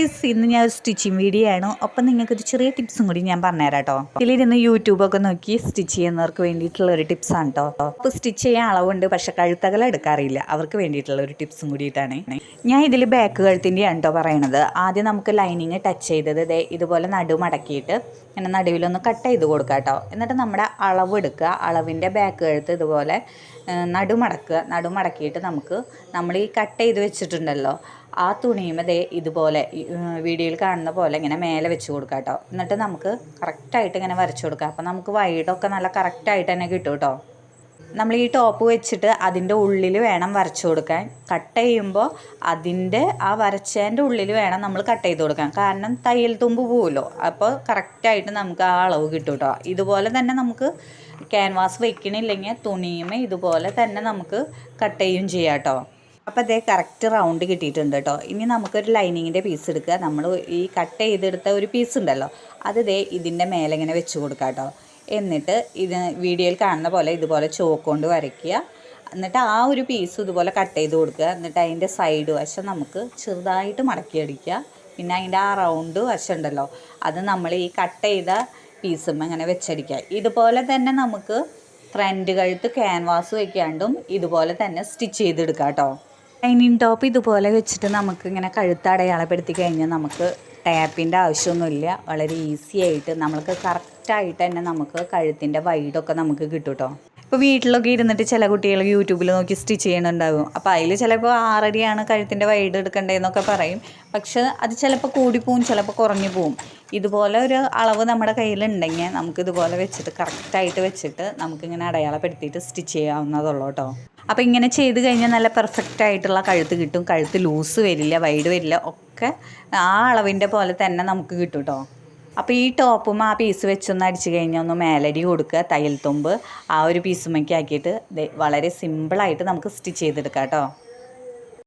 Guys ഇന്ന് ഞാൻ ഒരു സ്റ്റിച്ചിങ് വീഡിയോ ആണ്. ഒപ്പം നിങ്ങൾക്ക് ഒരു ചെറിയ ടിപ്സും കൂടി ഞാൻ പറഞ്ഞുതരാം കേട്ടോ ഇതിലിരുന്ന് യൂട്യൂബൊക്കെ നോക്കി സ്റ്റിച്ച് ചെയ്യുന്നവർക്ക് വേണ്ടിയിട്ടുള്ള ഒരു ടിപ്സാണ് കേട്ടോ അപ്പോൾ സ്റ്റിച്ച് ചെയ്യാൻ അളവുണ്ട് പക്ഷെ കഴുത്തകൾ എടുക്കാറില്ല. അവർക്ക് വേണ്ടിയിട്ടുള്ള ഒരു ടിപ്സും കൂടിയിട്ടാണ്. ഞാൻ ഇതിൽ ബാക്ക് കഴുത്തിന്റെയാണ് കേട്ടോ പറയണത്. ആദ്യം നമുക്ക് ലൈനിങ് ടച്ച് ചെയ്തത് ദേ ഇതുപോലെ നടു മടക്കിയിട്ട് ഇങ്ങനെ നടുവിലൊന്ന് കട്ട് ചെയ്ത് കൊടുക്കുക കേട്ടോ എന്നിട്ട് നമ്മുടെ അളവ് എടുക്കുക. അളവിന്റെ ബാക്ക് കഴുത്ത് ഇതുപോലെ നടുമടക്കുക നടുമടക്കിയിട്ട് നമുക്ക് നമ്മൾ ഈ കട്ട് ചെയ്ത് വെച്ചിട്ടുണ്ടല്ലോ ആ തുണിയും ദേ ഇതുപോലെ വീഡിയോയിൽ കാണുന്ന പോലെ ഇങ്ങനെ മേലെ വെച്ച് കൊടുക്കുക കേട്ടോ എന്നിട്ട് നമുക്ക് കറക്റ്റായിട്ട് ഇങ്ങനെ വരച്ചു കൊടുക്കുക അപ്പോൾ നമുക്ക് വൈഡൊക്കെ നല്ല കറക്റ്റായിട്ട് തന്നെ കിട്ടും കേട്ടോ നമ്മൾ ഈ ടോപ്പ് വെച്ചിട്ട് അതിന്റെ ഉള്ളിൽ വേണം വരച്ചു കൊടുക്കാൻ. കട്ട് ചെയ്യുമ്പോൾ അതിന്റെ ആ വരച്ചതിന്റെ ഉള്ളിൽ വേണം നമ്മൾ കട്ട് ചെയ്ത് കൊടുക്കാൻ. കാരണം തയ്യൽ തുമ്പ് പോവുമല്ലോ അപ്പോൾ കറക്റ്റായിട്ട് നമുക്ക് ആ അളവ് കിട്ടും കേട്ടോ ഇതുപോലെ തന്നെ നമുക്ക് ക്യാൻവാസ് വെക്കണില്ലെങ്കിൽ തുണിയുമേ ഇതുപോലെ തന്നെ നമുക്ക് കട്ട് ചെയ്യും ചെയ്യാം കേട്ടോ അപ്പോൾ അതേ കറക്റ്റ് റൗണ്ട് കിട്ടിയിട്ടുണ്ട് കേട്ടോ ഇനി നമുക്കൊരു ലൈനിങ്ങിന്റെ പീസ് എടുക്കുക. നമ്മൾ ഈ കട്ട് ചെയ്തെടുത്ത ഒരു പീസ് ഉണ്ടല്ലോ. അത് ദേ ഇതിന്റെ മേലെ ഇങ്ങനെ വെച്ച് കൊടുക്കുക കേട്ടോ എന്നിട്ട് ഇത് വീഡിയോയിൽ കാണുന്ന പോലെ ഇതുപോലെ ചോക്ക് കൊണ്ട് വരയ്ക്കുക. എന്നിട്ട് ആ ഒരു പീസ് ഇതുപോലെ കട്ട് ചെയ്ത് കൊടുക്കുക. എന്നിട്ട് അതിന്റെ സൈഡ് വശം നമുക്ക് ചെറുതായിട്ട് മടക്കിയടിക്കുക പിന്നെ അതിന്റെ ആ റൗണ്ട് വശം ഉണ്ടല്ലോ. അത് നമ്മൾ ഈ കട്ട് ചെയ്ത പീസും അങ്ങനെ വെച്ചടിക്കുക. ഇതുപോലെ തന്നെ നമുക്ക് ഫ്രണ്ട് കഴുത്ത് ക്യാൻവാസ് വയ്ക്കാണ്ടും ഇതുപോലെ തന്നെ സ്റ്റിച്ച് ചെയ്തെടുക്കാം കേട്ടോ ലൈനിങ് ടോപ്പ് ഇതുപോലെ വെച്ചിട്ട് നമുക്ക് ഇങ്ങനെ കഴുത്ത് അടയാളപ്പെടുത്തി കഴിഞ്ഞാൽ നമുക്ക് ടാപ്പിന്റെ ആവശ്യമൊന്നുമില്ല. വളരെ ഈസി ആയിട്ട് നമ്മൾക്ക് കറക്റ്റായിട്ട് തന്നെ നമുക്ക് കഴുത്തിന്റെ വൈഡൊക്കെ നമുക്ക് കിട്ടും കേട്ടോ ഇപ്പോൾ വീട്ടിലൊക്കെ ഇരുന്നിട്ട് ചില കുട്ടികൾ യൂട്യൂബിൽ നോക്കി സ്റ്റിച്ച് ചെയ്യണുണ്ടാവും. അപ്പോൾ അതിൽ ചിലപ്പോൾ ആറടിയാണ് കഴുത്തിന്റെ വൈഡ് എടുക്കേണ്ടതെന്നൊക്കെ പറയും. പക്ഷേ അത് ചിലപ്പോൾ കൂടിപ്പോവും ചിലപ്പോൾ കുറഞ്ഞു പോവും. ഇതുപോലെ ഒരു അളവ് നമ്മുടെ കയ്യിലുണ്ടെങ്കിൽ നമുക്ക് ഇതുപോലെ വെച്ചിട്ട് കറക്റ്റായിട്ട് വെച്ചിട്ട് നമുക്കിങ്ങനെ അടയാളപ്പെടുത്തിയിട്ട് സ്റ്റിച്ച് ചെയ്യാവുന്നതുള്ളൂ കേട്ടോ. അപ്പോൾ ഇങ്ങനെ ചെയ്ത് കഴിഞ്ഞാൽ നല്ല പെർഫെക്റ്റ് ആയിട്ടുള്ള കഴുത്ത് കിട്ടും. കഴുത്ത് ലൂസ് വരില്ല വൈഡ് വരില്ല. ഒക്കെ ആ അളവിന്റെ പോലെ തന്നെ നമുക്ക് കിട്ടും കേട്ടോ. അപ്പോൾ ഈ ടോപ്പും ആ പീസ് വെച്ചൊന്ന് അടിച്ച് കഴിഞ്ഞാൽ ഒന്ന് മേലടി കൊടുക്കുക തയ്യൽ തുമ്പ് ആ ഒരു പീസുമൊക്കെ ആക്കിയിട്ട് വളരെ സിമ്പിളായിട്ട് നമുക്ക് സ്റ്റിച്ച് ചെയ്തെടുക്കാം കേട്ടോ.